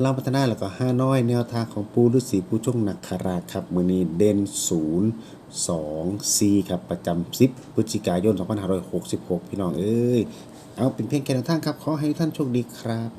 ลาพัฒนาแล้วก็ห้าน้อย แนวทางของปูฤาษีผู้ช่วงนักคราครับมือนี้เด่น0 2 4ครับประจำ10พฤศจิกายน 2566 พี่น้องเอ้ย เอาเป็นเพียงแค่นทางครับ ขอให้ท่านโชคดีครับ